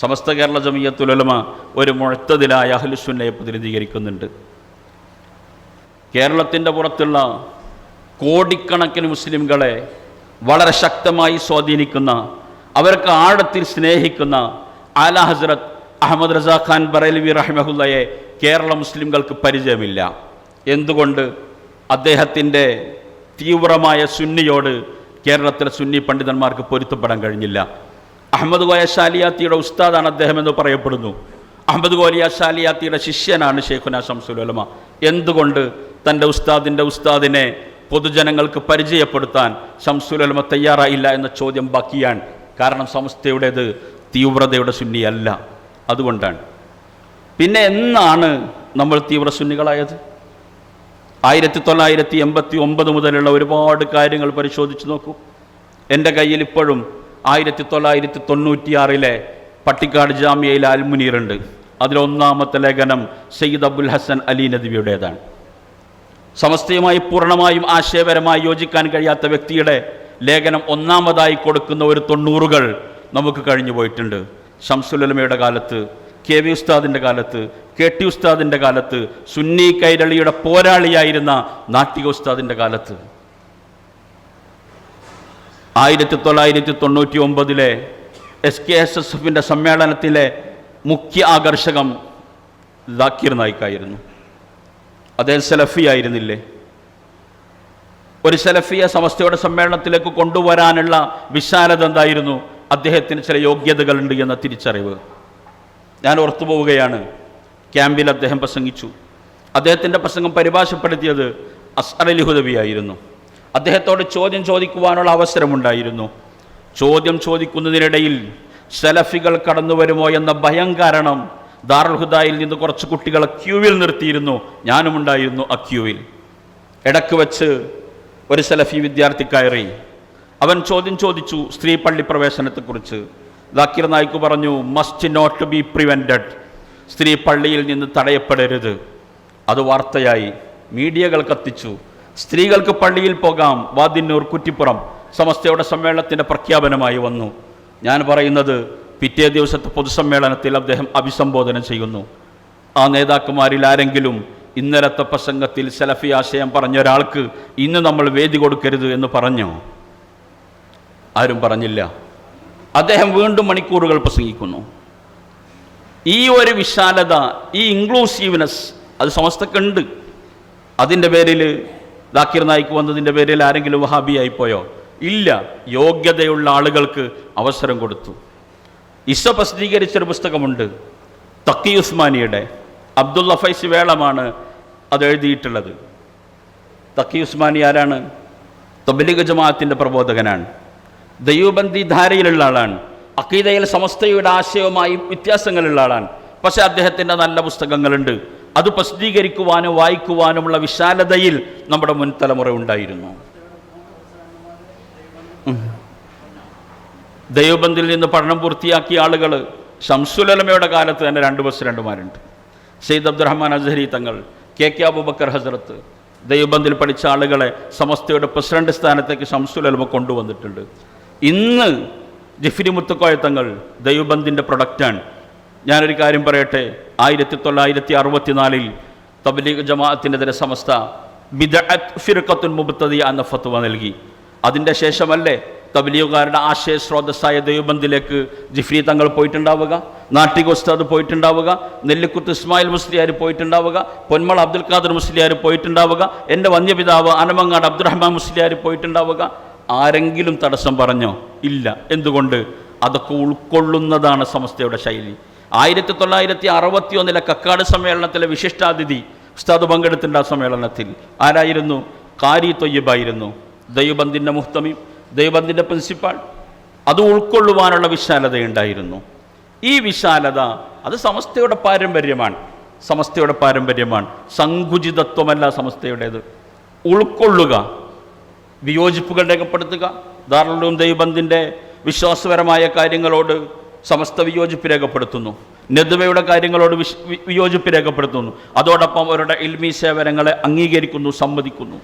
സമസ്ത കേരള ജമീയത്തുലമ ഒരു മുഴത്തതിലായ അഹ്ലുസുന്നയെ പ്രതിനിധീകരിക്കുന്നുണ്ട്. കേരളത്തിന്റെ പുറത്തുള്ള കോടിക്കണക്കിന് മുസ്ലിംകളെ വളരെ ശക്തമായി സ്വാധീനിക്കുന്ന അവർക്ക് ആഴത്തിൽ സ്നേഹിക്കുന്ന ആല ഹസ്രത്ത് അഹമ്മദ് റസാ ഖാൻ ബറേൽവി റഹ്മഹുല്ലയെ കേരള മുസ്ലിംകൾക്ക് പരിചയമില്ല. എന്തുകൊണ്ട്? അദ്ദേഹത്തിന്റെ തീവ്രമായ സുന്നിയോട് കേരളത്തിലെ സുന്നി പണ്ഡിതന്മാർക്ക് പൊരുത്തപ്പെടാൻ കഴിഞ്ഞില്ല. അഹമ്മദ് കോയ ഷാലിയാത്തിയുടെ ഉസ്താദാണ് അദ്ദേഹം എന്ന് പറയപ്പെടുന്നു. അഹമ്മദ് കോലിയ ഷാലിയാത്തിയുടെ ശിഷ്യനാണ് ഷെയ്ഖുന ഷംസുലമ എന്തുകൊണ്ട് തന്റെ ഉസ്താദിന്റെ ഉസ്താദിനെ പൊതുജനങ്ങൾക്ക് പരിചയപ്പെടുത്താൻ ഷംസുലമ തയ്യാറായില്ല എന്ന ചോദ്യം ബാക്കിയാണ്. കാരണം സംസ്ഥയുടേത് തീവ്രതയുടെ സുന്നിയല്ല. അതുകൊണ്ടാണ്. പിന്നെ എന്നാണ് നമ്മൾ തീവ്ര സുന്നികളായത്? ആയിരത്തി തൊള്ളായിരത്തി എൺപത്തി ഒമ്പത് മുതലുള്ള ഒരുപാട് കാര്യങ്ങൾ പരിശോധിച്ച് നോക്കൂ. എന്റെ കയ്യിൽ ഇപ്പോഴും ആയിരത്തി തൊള്ളായിരത്തി തൊണ്ണൂറ്റിയാറിലെ പട്ടിക്കാട് ജാമ്യയിൽ അൽമുനീറുണ്ട് അതിലൊന്നാമത്തെ ലേഖനം സയ്യിദ് അബുൽ ഹസൻ അലി നദിവിയുടേതാണ്. സമസ്തയുമായി പൂർണമായും ആശയപരമായി യോജിക്കാൻ കഴിയാത്ത വ്യക്തിയുടെ ലേഖനം ഒന്നാമതായി കൊടുക്കുന്ന ഒരു തൊണ്ണൂറുകൾ നമുക്ക് കഴിഞ്ഞു പോയിട്ടുണ്ട്. ഷംസുലമയുടെ കാലത്ത് കെ വി ഉസ്താദിന്റെ കാലത്ത് കെ ടി ഉസ്താദിന്റെ കാലത്ത് സുന്നി കൈരളിയുടെ പോരാളിയായിരുന്ന നാട്ടിക ഉസ്താദിന്റെ കാലത്ത്. ആയിരത്തി തൊള്ളായിരത്തി തൊണ്ണൂറ്റി ഒമ്പതിലെ എസ് കെ എസ് എസ് എഫിന്റെ സമ്മേളനത്തിലെ മുഖ്യ ആകർഷകം ദാക്കിർ നായിക്കായിരുന്നു. അദ്ദേഹം സെലഫി ആയിരുന്നില്ലേ? ഒരു സെലഫിയെ സമസ്തയുടെ സമ്മേളനത്തിലേക്ക് കൊണ്ടുവരാനുള്ള വിശാലത എന്തായിരുന്നു? അദ്ദേഹത്തിന് ചില യോഗ്യതകളുണ്ട് എന്ന തിരിച്ചറിവ്. ഞാൻ ഓർത്തു പോവുകയാണ്. ക്യാമ്പിൽ അദ്ദേഹം പ്രസംഗിച്ചു. അദ്ദേഹത്തിന്റെ പ്രസംഗം പരിഭാഷപ്പെടുത്തിയത് അസ്അർ അലി ഹുദവിയായിരുന്നു അദ്ദേഹത്തോട് ചോദ്യം ചോദിക്കുവാനുള്ള അവസരമുണ്ടായിരുന്നു. ചോദ്യം ചോദിക്കുന്നതിനിടയിൽ സെലഫികൾ കടന്നു വരുമോ എന്ന ഭയം കാരണം ദാറുൽ ഹുദായിൽ നിന്ന് കുറച്ച് കുട്ടികളെ ക്യൂവിൽ നിർത്തിയിരുന്നു. ഞാനും ഉണ്ടായിരുന്നു ആ ക്യൂവിൽ. ഇടയ്ക്ക് വെച്ച് ഒരു സെലഫി വിദ്യാർത്ഥി കയറി. അവൻ ചോദ്യം ചോദിച്ചു സ്ത്രീ പള്ളി പ്രവേശനത്തെക്കുറിച്ച്. ദാക്കിർ നായിക്ക് പറഞ്ഞു മസ്റ്റ് നോട്ട് ബി പ്രിവെന്റഡ് സ്ത്രീ പള്ളിയിൽ നിന്ന് തടയപ്പെടരുത്. അത് വാർത്തയായി. മീഡിയകൾ കത്തിച്ചു. സ്ത്രീകൾക്ക് പള്ളിയിൽ പോകാം വാദിന്നൂർ കുറ്റിപ്പുറം. സമസ്തയുടെ സമ്മേളനത്തിന്റെ പ്രഖ്യാപനമായി വന്നു. ഞാൻ പറയുന്നത് പിറ്റേ ദിവസത്തെ പൊതുസമ്മേളനത്തിൽ അദ്ദേഹം അഭിസംബോധന ചെയ്യുന്നു. ആ നേതാക്കന്മാരിൽ ആരെങ്കിലും ഇന്നലത്തെ പ്രസംഗത്തിൽ സെലഫി ആശയം പറഞ്ഞ ഒരാൾക്ക് ഇന്ന് നമ്മൾ വേദി കൊടുക്കരുത് എന്ന് പറഞ്ഞു? ആരും പറഞ്ഞില്ല. അദ്ദേഹം വീണ്ടും മണിക്കൂറുകൾ പ്രസംഗിക്കുന്നു. ഈ ഒരു വിശാലത ഈ ഇൻക്ലൂസീവ്നെസ് അത് സമസ്തക്കുണ്ട്. അതിന്റെ പേരിൽ ദാക്കിർ നായിക്ക് വന്നതിന്റെ പേരിൽ ആരെങ്കിലും വഹാബിയായിപ്പോയോ? ഇല്ല. യോഗ്യതയുള്ള ആളുകൾക്ക് അവസരം കൊടുത്തു. ഇസ പ്രസിദ്ധീകരിച്ചൊരു പുസ്തകമുണ്ട്. തക്കി ഉസ്മാനിയുടെ അബ്ദുള്ള ഫൈസ് വേളമാണ് അത് എഴുതിയിട്ടുള്ളത്. തക്കി ഉസ്മാനി ആരാണ്? തബലിഗ് ജമാഅത്തിന്റെ പ്രബോധകനാണ്. ദൈവബന്ധി ധാരയിലുള്ള ആളാണ്. അക്കീതയിൽ സമസ്തയുടെ ആശയവുമായി വ്യത്യാസങ്ങളുള്ള ആളാണ്. പക്ഷേ അദ്ദേഹത്തിന്റെ നല്ല പുസ്തകങ്ങളുണ്ട്. അത് പ്രസിദ്ധീകരിക്കുവാനും വായിക്കുവാനുമുള്ള വിശാലതയിൽ നമ്മുടെ മുൻതലമുറ ഉണ്ടായിരുന്നു. ദൈവബന്ധിൽ നിന്ന് പഠനം പൂർത്തിയാക്കിയ ആളുകൾ ഷംസുലമയുടെ കാലത്ത് തന്നെ രണ്ട് ബസ് രണ്ടുമാരുണ്ട് സെയ്ദ് അബ്ദുറഹ്മാൻ അസഹരി തങ്ങൾ കെ കെ അബൂബക്കർ ഹസരത്ത് ദൈവബന്ധിൽ പഠിച്ച ആളുകളെ സമസ്തയുടെ പ്രസിഡന്റ് സ്ഥാനത്തേക്ക് ഷംസുലമ കൊണ്ടുവന്നിട്ടുണ്ട്. ഇന്ന് ജഫിരി മുത്തുക്കോയ തങ്ങൾ ദൈവബന്ധിന്റെ പ്രൊഡക്റ്റാണ് ഞാനൊരു കാര്യം പറയട്ടെ. ആയിരത്തി തൊള്ളായിരത്തി അറുപത്തിനാലിൽ തബ്ലീഗ് ജമാഅത്തിനെതിരെ സമസ്ത ബിദഅത്ത് ഫിർഖത്തുൽ മുബത്തതി എന്ന ഫത്വ നൽകി. അതിന്റെ ശേഷമല്ലേ തബ്ലീഗുകാരുടെ ആശയ സ്രോതസ്സായ ദൈവബന്ധിലേക്ക് ജിഫ്രി തങ്ങൾ പോയിട്ടുണ്ടാവുക നാട്ടിക ഉസ്താദ് പോയിട്ടുണ്ടാവുക നെല്ലിക്കുത്ത് ഇസ്മായിൽ മുസ്ലിയാർ പോയിട്ടുണ്ടാവുക പൊന്മൾ അബ്ദുൽ ഖാദർ മുസ്ലിയാർ പോയിട്ടുണ്ടാവുക എന്റെ വന്യപിതാവ് അനമങ്ങാട് അബ്ദുറഹ്മാൻ മുസ്ലിയാർ പോയിട്ടുണ്ടാവുക ആരെങ്കിലും തടസ്സം പറഞ്ഞോ? ഇല്ല. എന്തുകൊണ്ട്? അതൊക്കെ ഉൾക്കൊള്ളുന്നതാണ് സമസ്തയുടെ ശൈലി. ആയിരത്തി തൊള്ളായിരത്തി അറുപത്തി ഒന്നിലെ കക്കാട് സമ്മേളനത്തിലെ വിശിഷ്ടാതിഥി ഉസ്താദ് പങ്കെടുത്തിന്റെ ആ സമ്മേളനത്തിൽ. ആരായിരുന്നു? കാരി തൊയ്യബായിരുന്നു. ദൈവബന്ധിന്റെ മുഹ്തമി ദൈവബന്ധിന്റെ പ്രിൻസിപ്പാൾ. അത് ഉൾക്കൊള്ളുവാനുള്ള വിശാലതയുണ്ടായിരുന്നു. ഈ വിശാലത അത് സമസ്തയുടെ പാരമ്പര്യമാണ്. സമസ്തയുടെ പാരമ്പര്യമാണ്. സങ്കുചിതത്വമല്ല സമസ്തയുടേത്. ഉൾക്കൊള്ളുക വിയോജിപ്പുകൾ രേഖപ്പെടുത്തുക ധാരാളം ദൈവബന്ധിന്റെ വിശ്വാസപരമായ കാര്യങ്ങളോട് സമസ്ത വിയോജിപ്പ് രേഖപ്പെടുത്തുന്നു. നെതുവയുടെ കാര്യങ്ങളോട് വിയോജിപ്പ് രേഖപ്പെടുത്തുന്നു. അതോടൊപ്പം അവരുടെ ഇൽമി സേവനങ്ങളെ അംഗീകരിക്കുന്നു സമ്മതിക്കുന്നു.